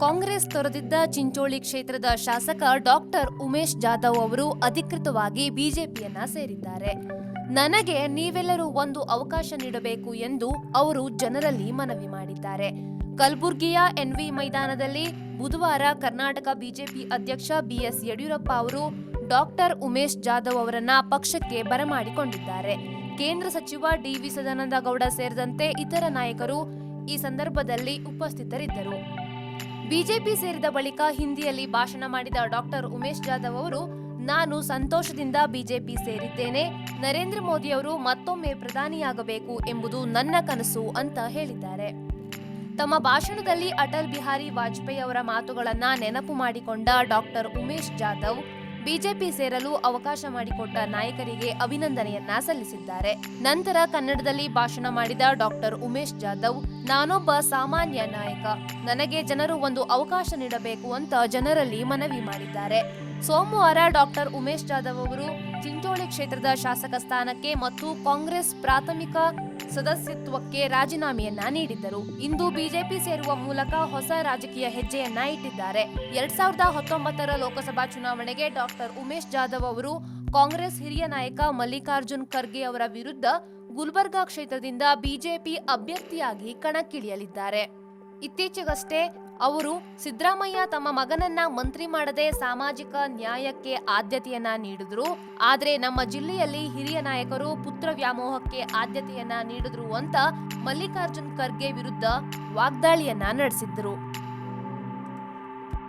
ಕಾಂಗ್ರೆಸ್ ತೊರೆದಿದ್ದ ಚಿಂಚೋಳಿ ಕ್ಷೇತ್ರದ ಶಾಸಕ ಡಾಕ್ಟರ್ ಉಮೇಶ್ ಜಾಧವ್ ಅವರು ಅಧಿಕೃತವಾಗಿ ಬಿಜೆಪಿಯನ್ನ ಸೇರಿದ್ದಾರೆ. ನನಗೆ ನೀವೆಲ್ಲರೂ ಒಂದು ಅವಕಾಶ ನೀಡಬೇಕು ಎಂದು ಅವರು ಜನರಲ್ಲಿ ಮನವಿ ಮಾಡಿದ್ದಾರೆ. ಕಲಬುರ್ಗಿಯ ಎನ್ವಿ ಮೈದಾನದಲ್ಲಿ ಬುಧವಾರ ಕರ್ನಾಟಕ ಬಿಜೆಪಿ ಅಧ್ಯಕ್ಷ ಬಿಎಸ್ ಯಡಿಯೂರಪ್ಪ ಅವರು ಡಾಕ್ಟರ್ ಉಮೇಶ್ ಜಾಧವ್ ಅವರನ್ನ ಪಕ್ಷಕ್ಕೆ ಬರಮಾಡಿಕೊಂಡಿದ್ದಾರೆ. ಕೇಂದ್ರ ಸಚಿವ ಡಿವಿ ಸದಾನಂದ ಗೌಡ ಸೇರಿದಂತೆ ಇತರ ನಾಯಕರು ಈ ಸಂದರ್ಭದಲ್ಲಿ ಉಪಸ್ಥಿತರಿದ್ದರು. ಬಿಜೆಪಿ ಸೇರಿದ ಬಳಿಕ ಹಿಂದಿಯಲ್ಲಿ ಭಾಷಣ ಮಾಡಿದ ಡಾಕ್ಟರ್ ಉಮೇಶ್ ಜಾಧವ್ ಅವರು, ನಾನು ಸಂತೋಷದಿಂದ ಬಿಜೆಪಿ ಸೇರಿದ್ದೇನೆ. ನರೇಂದ್ರ ಮೋದಿ ಅವರು ಮತ್ತೊಮ್ಮೆ ಪ್ರಧಾನಿಯಾಗಬೇಕು ಎಂಬುದು ನನ್ನ ಕನಸು ಅಂತ ಹೇಳಿದ್ದಾರೆ. ತಮ್ಮ ಭಾಷಣದಲ್ಲಿ ಅಟಲ್ ಬಿಹಾರಿ ವಾಜಪೇಯಿ ಅವರ ಮಾತುಗಳನ್ನು ನೆನಪು ಮಾಡಿಕೊಂಡ ಡಾಕ್ಟರ್ ಉಮೇಶ್ ಜಾಧವ್ ಬಿಜೆಪಿ ಸೇರಲು ಅವಕಾಶ ಮಾಡಿಕೊಟ್ಟ ನಾಯಕರಿಗೆ ಅಭಿನಂದನೆಯನ್ನ ಸಲ್ಲಿಸಿದ್ದಾರೆ. ನಂತರ ಕನ್ನಡದಲ್ಲಿ ಭಾಷಣ ಮಾಡಿದ ಡಾಕ್ಟರ್ ಉಮೇಶ್ ಜಾಧವ್, ನಾನೊಬ್ಬ ಸಾಮಾನ್ಯ ನಾಯಕ, ನನಗೆ ಜನರು ಒಂದು ಅವಕಾಶ ನೀಡಬೇಕು ಅಂತ ಜನರಲ್ಲಿ ಮನವಿ ಮಾಡಿದ್ದಾರೆ. ಸೋಮವಾರ ಡಾಕ್ಟರ್ ಉಮೇಶ್ ಜಾಧವ್ ಅವರು ಚಿಂಚೋಳಿ ಕ್ಷೇತ್ರದ ಶಾಸಕ ಸ್ಥಾನಕ್ಕೆ ಮತ್ತು ಕಾಂಗ್ರೆಸ್ ಪ್ರಾಥಮಿಕ ಸದಸ್ಯತ್ವಕ್ಕೆ ರಾಜೀನಾಮೆಯನ್ನ ನೀಡಿದ್ದರು. ಇಂದು ಬಿಜೆಪಿ ಸೇರುವ ಮೂಲಕ ಹೊಸ ರಾಜಕೀಯ ಹೆಜ್ಜೆಯನ್ನ ಇಟ್ಟಿದ್ದಾರೆ. ಎರಡ್ ಸಾವಿರದ ಹತ್ತೊಂಬತ್ತರ ಲೋಕಸಭಾ ಚುನಾವಣೆಗೆ ಡಾಕ್ಟರ್ ಉಮೇಶ್ ಜಾಧವ್ ಅವರು ಕಾಂಗ್ರೆಸ್ ಹಿರಿಯ ನಾಯಕ ಮಲ್ಲಿಕಾರ್ಜುನ್ ಖರ್ಗೆ ಅವರ ವಿರುದ್ಧ ಗುಲ್ಬರ್ಗಾ ಕ್ಷೇತ್ರದಿಂದ ಬಿಜೆಪಿ ಅಭ್ಯರ್ಥಿಯಾಗಿ ಕಣಕ್ಕಿಳಿಯಲಿದ್ದಾರೆ. ಇತ್ತೀಚೆಗಷ್ಟೇ ಅವರು ಸಿದ್ದರಾಮಯ್ಯ ತಮ್ಮ ಮಗನನ್ನ ಮಂತ್ರಿ ಮಾಡದೆ ಸಾಮಾಜಿಕ ನ್ಯಾಯಕ್ಕೆ ಆದ್ಯತೆಯನ್ನ ನೀಡಿದ್ರು. ಆದ್ರೆ ನಮ್ಮ ಜಿಲ್ಲೆಯಲ್ಲಿ ಹಿರಿಯ ನಾಯಕರು ಪುತ್ರ ವ್ಯಾಮೋಹಕ್ಕೆ ಆದ್ಯತೆಯನ್ನ ನೀಡಿದ್ರು ಅಂತ ಮಲ್ಲಿಕಾರ್ಜುನ್ ಖರ್ಗೆ ವಿರುದ್ಧ ವಾಗ್ದಾಳಿಯನ್ನ ನಡೆಸಿದ್ರು.